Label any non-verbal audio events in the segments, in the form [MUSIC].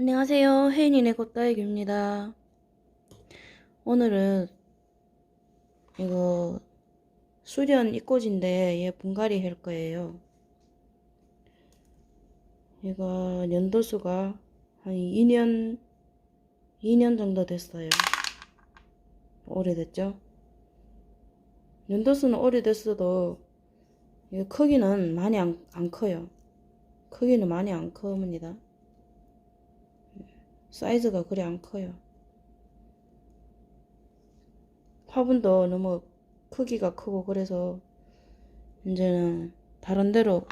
안녕하세요. 혜인이네 꽃다육입니다. 오늘은 이거 수련 이꽂인데 얘 분갈이 할 거예요. 얘가 연도수가 한 2년, 2년 정도 됐어요. 오래됐죠? 연도수는 오래됐어도 이 크기는 많이 안, 안 커요. 크기는 많이 안 큽니다. 사이즈가 그리 안 커요. 화분도 너무 크기가 크고 그래서 이제는 다른 데로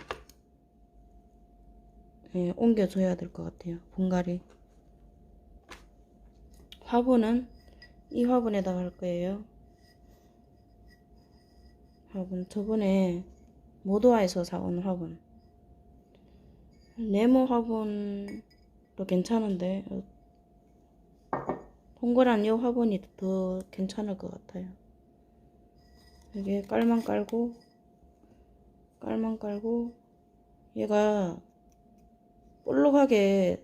예, 옮겨줘야 될 것 같아요. 분갈이. 화분은 이 화분에다가 할 거예요. 화분 저번에 모도아에서 사온 화분. 네모 화분 도 괜찮은데 동그란 이 화분이 더 괜찮을 것 같아요. 여기에 깔만 깔고 깔만 깔고 얘가 볼록하게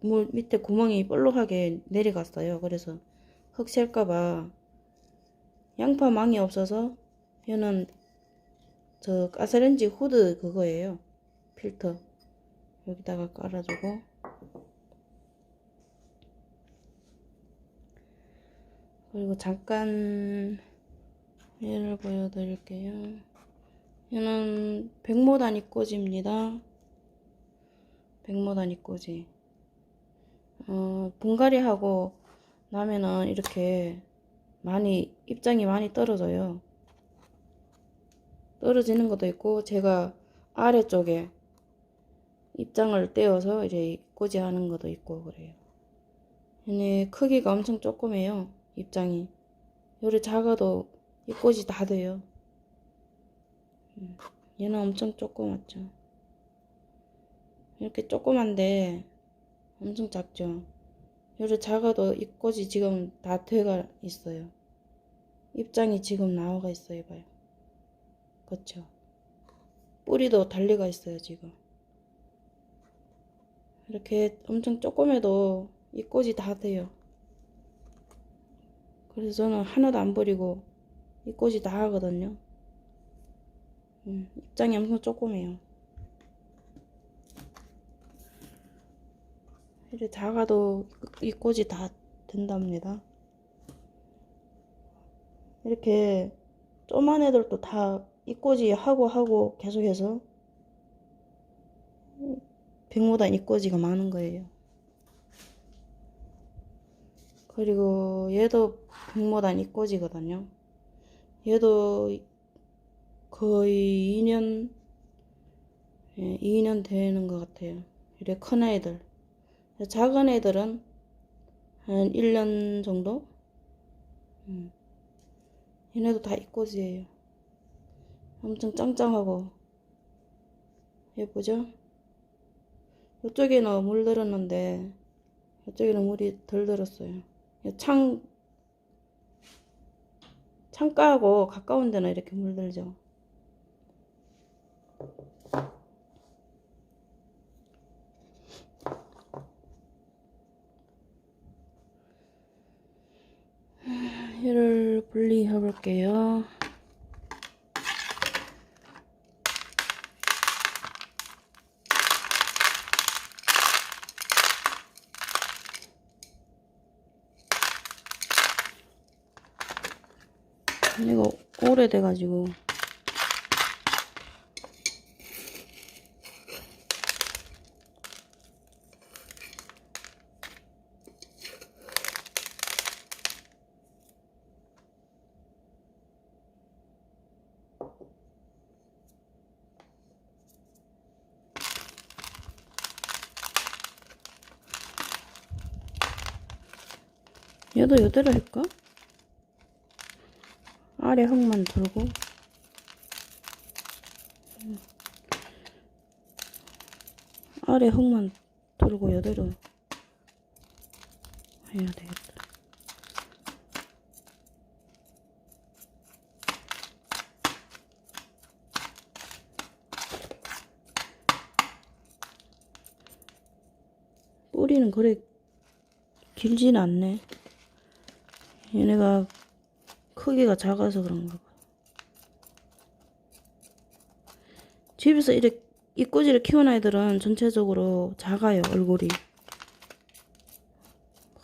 물 밑에 구멍이 볼록하게 내려갔어요. 그래서 흙 셀까봐 양파 망이 없어서 얘는 저 가스레인지 후드 그거예요. 필터 여기다가 깔아주고 그리고 잠깐 얘를 보여드릴게요. 얘는 백모단이 꽂입니다. 백모단이 꽂이. 어, 분갈이 하고 나면은 이렇게 많이 입장이 많이 떨어져요. 떨어지는 것도 있고 제가 아래쪽에 입장을 떼어서 이제 꽂이 하는 것도 있고 그래요. 얘네 크기가 엄청 조그매요. 입장이. 요리 작아도 이 꽂이 다 돼요. 음, 얘는 엄청 조그맣죠. 이렇게 조그만데 엄청 작죠. 요리 작아도 이 꽂이 지금 다 돼가 있어요. 입장이 지금 나와가 있어요. 봐요. 그쵸? 뿌리도 달리가 있어요, 지금. 이렇게 엄청 조그매도 이 꽂이 다 돼요. 그래서 저는 하나도 안 버리고 이 꽂이 다 하거든요. 음, 입장이 엄청 조그매요. 이렇게 작아도 이 꽂이 다 된답니다. 이렇게 조그만 애들도 다 이꼬지 하고 하고 계속해서 백모단 이꼬지가 많은 거예요. 그리고 얘도 백모단 이꼬지거든요. 얘도 거의 2년, 예, 2년 되는 것 같아요. 이래 큰 애들. 작은 애들은 한 1년 정도? 음. 얘네도 다 이꼬지예요. 엄청 짱짱하고 예쁘죠? 이쪽에는 물 들었는데 이쪽에는 물이 덜 들었어요. 창 창가하고 가까운 데는 이렇게 물 들죠. 얘를 분리해 볼게요. 이거 오래돼가지고 얘도 이대로 할까? 아래 흙만 돌고 아래 흙만 돌고 이대로 해야 되겠다. 뿌리는 그래 길진 않네. 얘네가 크기가 작아서 그런가 봐. 집에서 이렇게 이꼬지를 키운 아이들은 전체적으로 작아요, 얼굴이.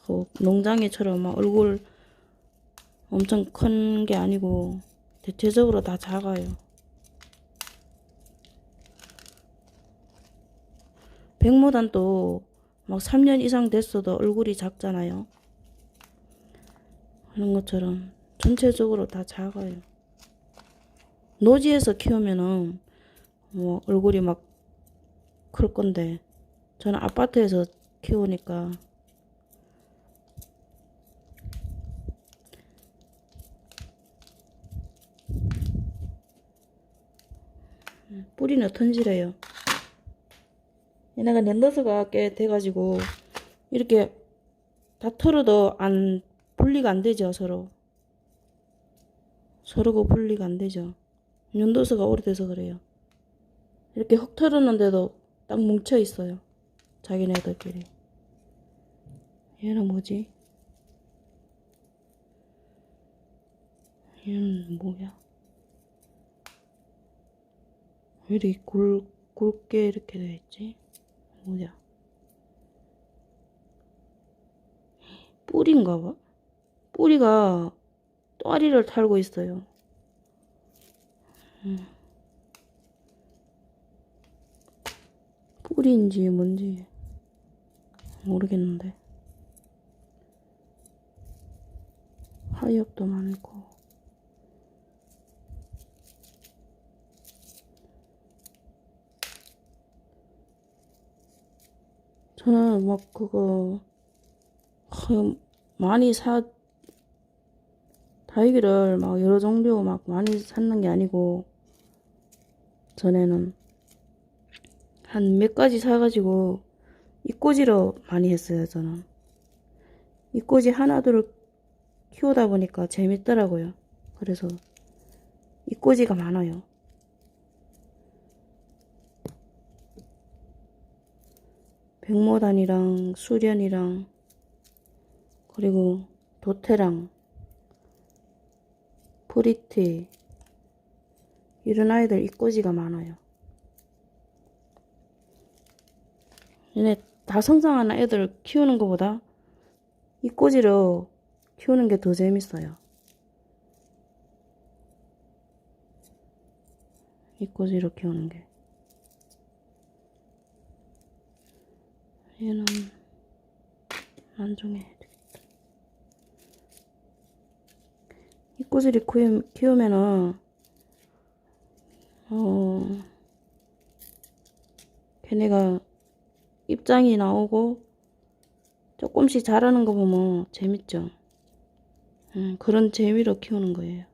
그 농장애처럼 막 얼굴 엄청 큰 게 아니고 대체적으로 다 작아요. 백모단도 막 3년 이상 됐어도 얼굴이 작잖아요. 그런 것처럼 전체적으로 다 작아요. 노지에서 키우면은 뭐 얼굴이 막클 건데 저는 아파트에서 키우니까 뿌리는 턴실해요. 얘네가 랜더스가 꽤 돼가지고 이렇게 다 털어도 안 분리가 안 되죠 서로 서로가 분리가 안 되죠. 연도수가 오래돼서 그래요. 이렇게 흙 털었는데도 딱 뭉쳐 있어요. 자기네들끼리. 얘는 뭐지? 얘는 뭐야? 왜 이렇게 굵, 굵게 이렇게 되어 있지? 뭐야? 뿌리인가 봐. 뿌리가 또아리를 탈고 있어요. 음. 뿌리인지 뭔지 모르겠는데. 하엽도 많고. 저는 막 그거 그 많이 사 다육이를 막 여러 종류 막 많이 샀는 게 아니고 전에는 한 몇 가지 사가지고 이꼬지로 많이 했어요 저는. 이꼬지 하나둘 키우다 보니까 재밌더라고요. 그래서 이꼬지가 많아요. 백모단이랑 수련이랑 그리고 도태랑 프리티 이런 아이들 이꼬지가 많아요. 얘네 다 성장한 애들 키우는 것보다 이꼬지로 키우는 게 더 재밌어요. 이꼬지로 키우는 게. 얘는 난중에 키우, 키우면은 어 걔네가 입장이 나오고 조금씩 자라는 거 보면 재밌죠. 음, 그런 재미로 키우는 거예요.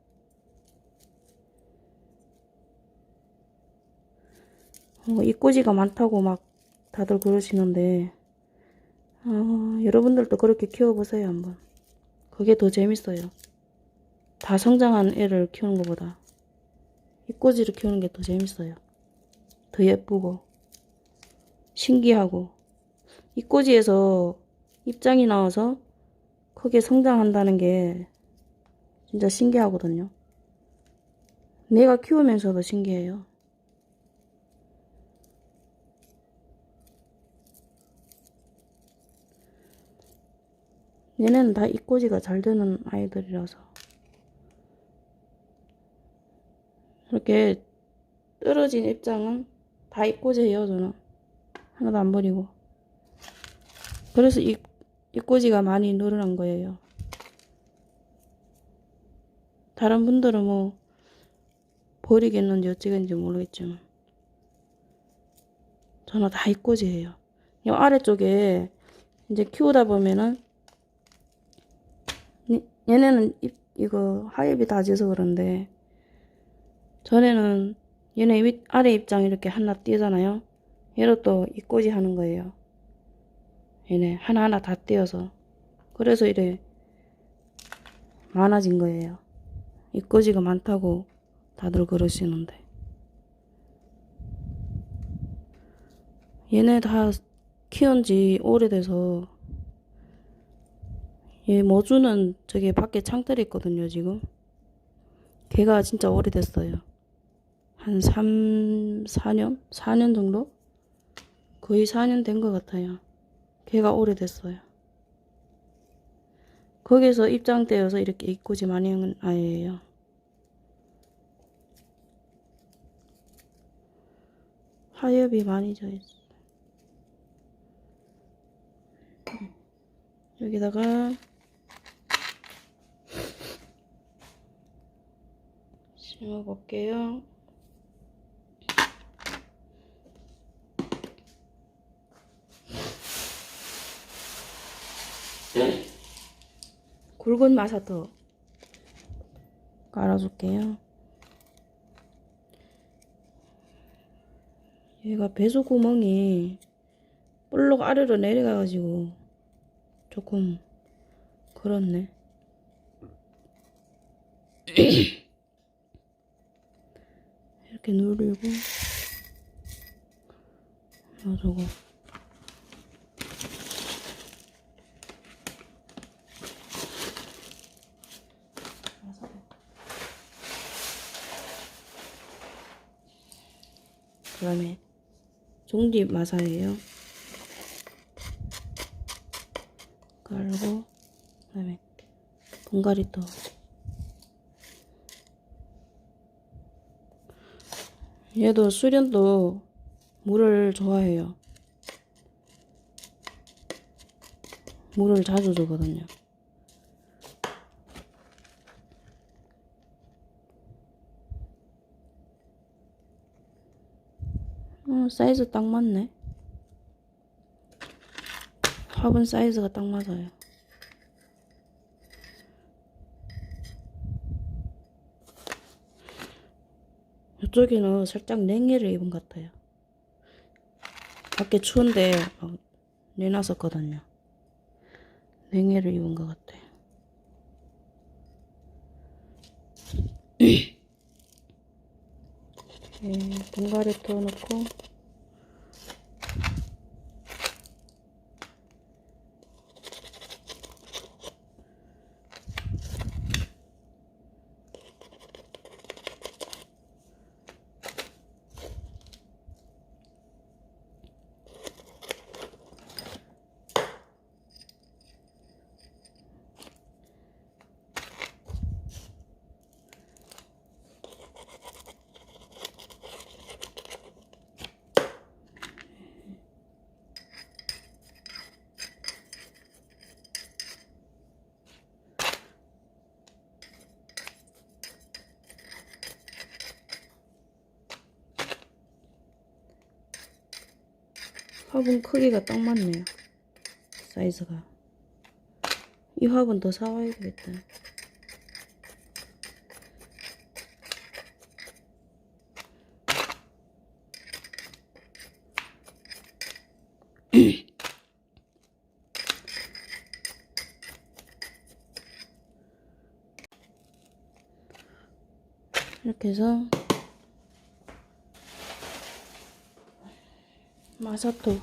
어, 이꼬지가 많다고 막 다들 그러시는데 어, 여러분들도 그렇게 키워보세요 한번. 그게 더 재밌어요. 다 성장한 애를 키우는 것보다 이 꼬지를 키우는 게 더 재밌어요. 더 예쁘고 신기하고 이 꼬지에서 입장이 나와서 크게 성장한다는 게 진짜 신기하거든요. 내가 키우면서도 신기해요. 얘네는 다 이꼬지가 잘 되는 아이들이라서 이렇게 떨어진 입장은 다 이꼬지예요 저는. 하나도 안 버리고. 그래서 이, 이꼬지가 많이 늘어난 거예요. 다른 분들은 뭐 버리겠는지 어찌겠는지 모르겠지만 저는 다 이꼬지예요. 이 아래쪽에 이제 키우다 보면은 얘네는 입, 이거 하엽이 다져서 그런데 전에는 얘네 윗 아래 입장 이렇게 하나 띄잖아요. 얘로 또 이꼬지 하는 거예요. 얘네 하나하나 다 띄어서 그래서 이래 많아진 거예요. 이꼬지가 많다고 다들 그러시는데 얘네 다 키운 지 오래돼서 얘 머주는 저기 밖에 창틀에 있거든요, 지금. 걔가 진짜 오래됐어요. 한 3, 4년? 4년 정도? 거의 4년 된 것 같아요. 걔가 오래됐어요. 거기서 입장 떼어서 이렇게 입고지 많이 한 아이예요. 하엽이 많이 져 있어. 여기다가 심어 볼게요. 굵은 마사토 깔아줄게요. 얘가 배수 구멍이 볼록 아래로 내려가가지고 조금 그렇네. [CLEARS THROAT] 이렇게 누르고 놔두고 다음에 종지 마사예요. 깔고 그 다음에 분갈이 또 얘도 수련도 물을 좋아해요. 물을 자주 주거든요. 어, 사이즈 딱 맞네. 화분 사이즈가 딱 맞아요. 이쪽에는 살짝 냉해를 입은 것 같아요. 밖에 추운데 막 내놨었거든요. 냉해를 입은 것 같아요. [CLEARS THROAT] 네, 분갈이 떠놓고 화분 크기가 딱 맞네요. 사이즈가. 이 화분 더 사와야 되겠다. [CLEARS THROAT] 이렇게 해서 마사토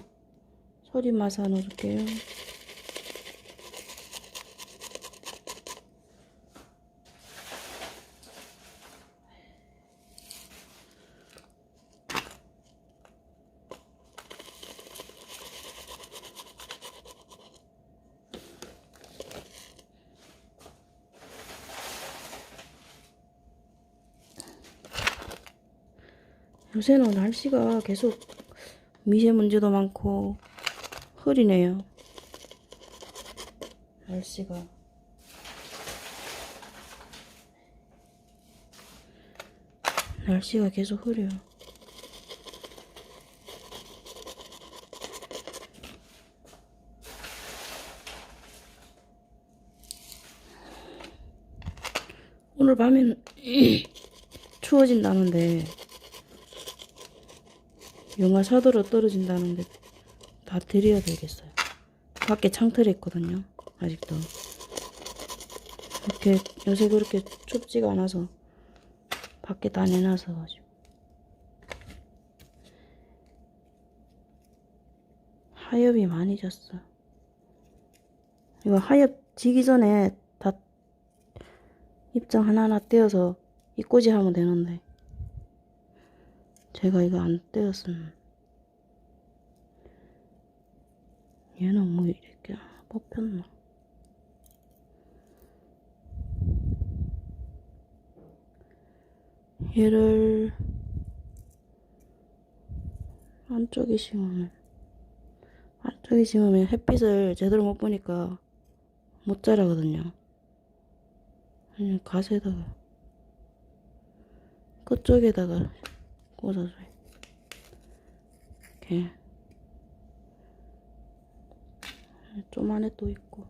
소리 마사 넣어줄게요. 요새는 날씨가 계속 미세먼지도 많고 흐리네요. 날씨가. 날씨가 계속 흐려요. 오늘 밤엔 [CLEARS THROAT] 추워진다는데 영하 4도로 떨어진다는데 다 드려야 되겠어요. 밖에 창틀에 있거든요. 아직도. 이렇게 요새 그렇게 춥지가 않아서 밖에 다 내놔서 가지고 하엽이 많이 졌어. 이거 하엽 지기 전에 다 입장 하나하나 떼어서 이꼬지 하면 되는데 제가 이거 안 떼었으면 얘는 뭐 이렇게 뽑혔나 얘를 안쪽에 심으면 안쪽에 심으면 햇빛을 제대로 못 보니까 못 자라거든요. 그냥 가세다가 끝쪽에다가 꽂아줘요. 이렇게 좀 안에 또 있고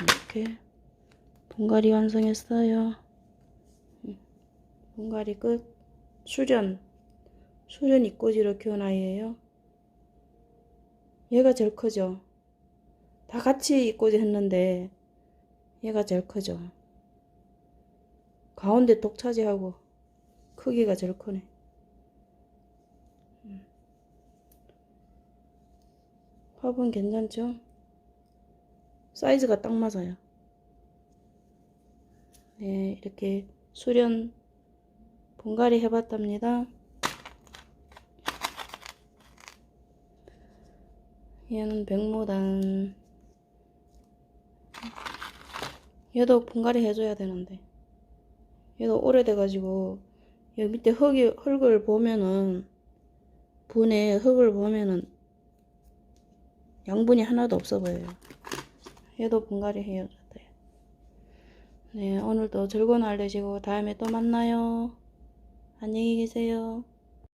이렇게 분갈이 완성했어요. 분갈이 끝. 수련. 수련 이꼬지로 키운 아이예요. 얘가 제일 크죠. 다 같이 이꼬지 했는데 얘가 제일 크죠. 가운데 독 차지하고 크기가 제일 크네. 음. 화분 괜찮죠? 사이즈가 딱 맞아요. 네, 이렇게 수련 분갈이 해봤답니다. 얘는 백모단. 얘도 분갈이 해줘야 되는데. 얘도 오래돼가지고, 여기 밑에 흙이, 흙을 보면은, 분에 흙을 보면은, 양분이 하나도 없어 보여요. 얘도 분갈이 해야 돼요. 네, 오늘도 즐거운 하루 되시고, 다음에 또 만나요. 안녕히 계세요.